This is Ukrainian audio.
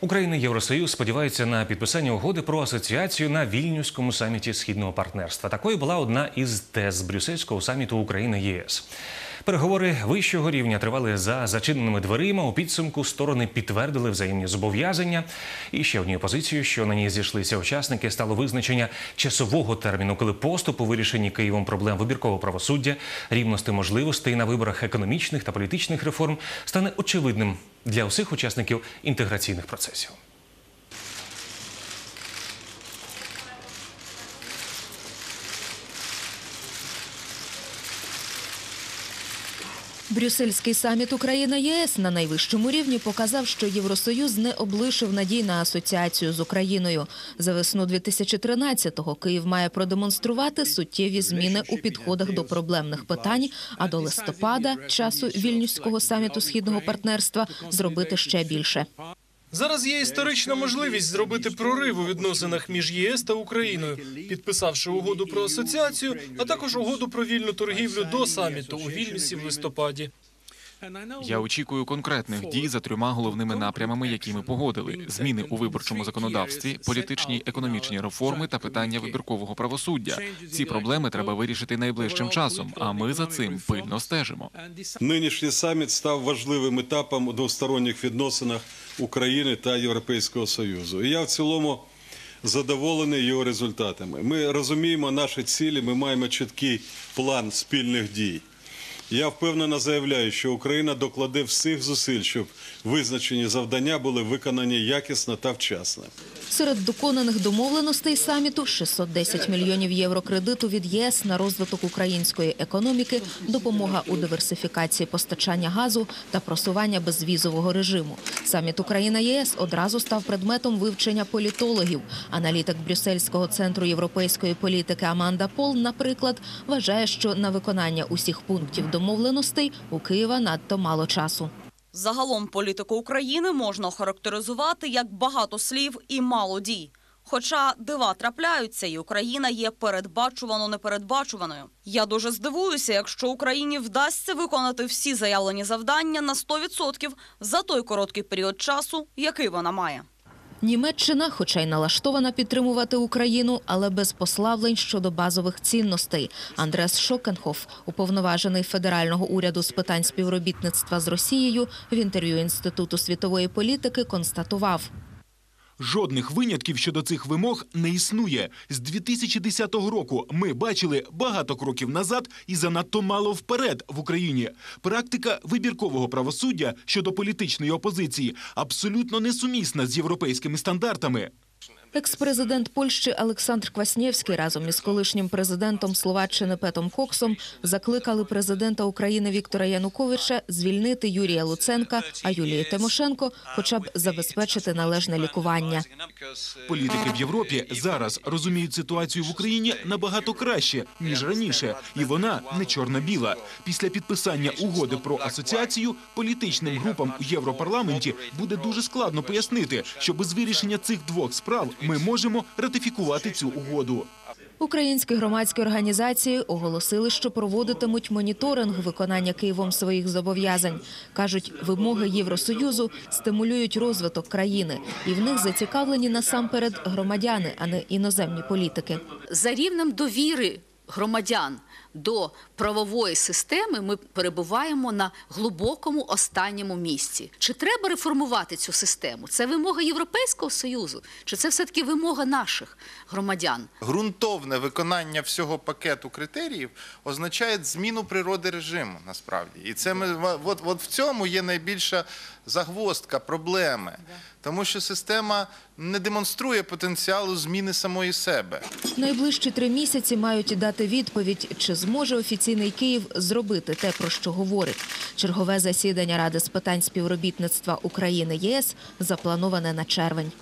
Україна і Євросоюз сподіваються на підписання угоди про асоціацію на вільнюському саміті східного партнерства. Такою була одна із тез брюссельського саміту України ЄС. Переговори вищого рівня тривали за зачиненими дверима. У підсумку сторони підтвердили взаємні зобов'язання. І ще однією позицією, що на ній зійшлися учасники, стало визначення часового терміну, коли поступ у вирішенні Києвом проблем вибіркового правосуддя, рівності можливостей на виборах економічних та політичних реформ стане очевидним для усіх учасників інтеграційних процесів. Брюссельський саміт Україна ЄС на найвищому рівні показав, що Євросоюз не облишив надій на асоціацію з Україною. За весну 2013-го Київ має продемонструвати суттєві зміни у підходах до проблемних питань. А до листопада, часу вільнюського саміту східного партнерства, зробити ще більше. Зараз є історична можливість зробити прорив у відносинах між ЄС та Україною, підписавши угоду про асоціацію, а також угоду про вільну торгівлю до саміту у Вільнюсі в листопаді. Я очікую конкретних дій за трьома головними напрямами, які ми погодили: зміни у виборчому законодавстві, політичні економічні реформи та питання вибіркового правосуддя. Ці проблеми треба вирішити найближчим часом. А ми за цим пильно стежимо. Нинішній саміт став важливим етапом у двосторонніх відносинах України та Європейського Союзу. І я в цілому задоволений його результатами. Ми розуміємо наші цілі, ми маємо чіткий план спільних дій. Я впевнено заявляю, що Україна докладе всіх зусиль, щоб визначені завдання були виконані якісно та вчасно. Серед доконаних домовленостей саміту 610 мільйонів євро кредиту від ЄС на розвиток української економіки, допомога у диверсифікації постачання газу та просування безвізового режиму. Саміт Україна ЄС одразу став предметом вивчення політологів. Аналітик Брюссельського центру європейської політики Аманда Пол, наприклад, вважає, що на виконання усіх пунктів домовленостей у Києва надто мало часу. Загалом політику України можна охарактеризувати як багато слів і мало дій. Хоча дива трапляються, і Україна є передбачувано непередбачуваною. Я дуже здивуюся, якщо Україні вдасться виконати всі заявлені завдання на 100% за той короткий період часу, який вона має. Німеччина, хоча й налаштована підтримувати Україну, але без послаблень щодо базових цінностей. Андрес Шокенхоф, уповноважений федерального уряду з питань співробітництва з Росією, в інтерв'ю інституту світової політики констатував. Жодних винятків щодо цих вимог не існує. З 2010 року ми бачили багато кроків назад і занадто мало вперед в Україні. Практика вибіркового правосуддя щодо політичної опозиції абсолютно несумісна з європейськими стандартами. Екс-президент Польщі Олександр Кваснєвський разом із колишнім президентом Словаччини Петом Коксом закликали президента України Віктора Януковича звільнити Юрія Луценка, а Юлії Тимошенко хоча б забезпечити належне лікування. Політики в Європі зараз розуміють ситуацію в Україні набагато краще ніж раніше, і вона не чорно-біла. Після підписання угоди про асоціацію політичним групам у Європарламенті буде дуже складно пояснити, що без вирішення цих двох справ ми можемо ратифікувати цю угоду. Українські громадські організації оголосили, що проводитимуть моніторинг виконання Києвом своїх зобов'язань. кажуть, вимоги Євросоюзу стимулюють розвиток країни, і в них зацікавлені насамперед громадяни, а не іноземні політики. за рівнем довіри громадян до правової системи ми перебуваємо на глибокому останньому місці. Чи треба реформувати цю систему? Це вимога Європейського союзу, чи це все таки вимога наших громадян? ґрунтовне виконання всього пакету критеріїв означає зміну природи режиму насправді. І це ми от, от в цьому є найбільша загвоздка проблеми, тому що система не демонструє потенціалу зміни самої себе. Найближчі три місяці мають дати відповідь, чи зможе офіційний Київ зробити те, про що говорить. Чергове засідання Ради з питань співробітництва України ЄС заплановане на червень.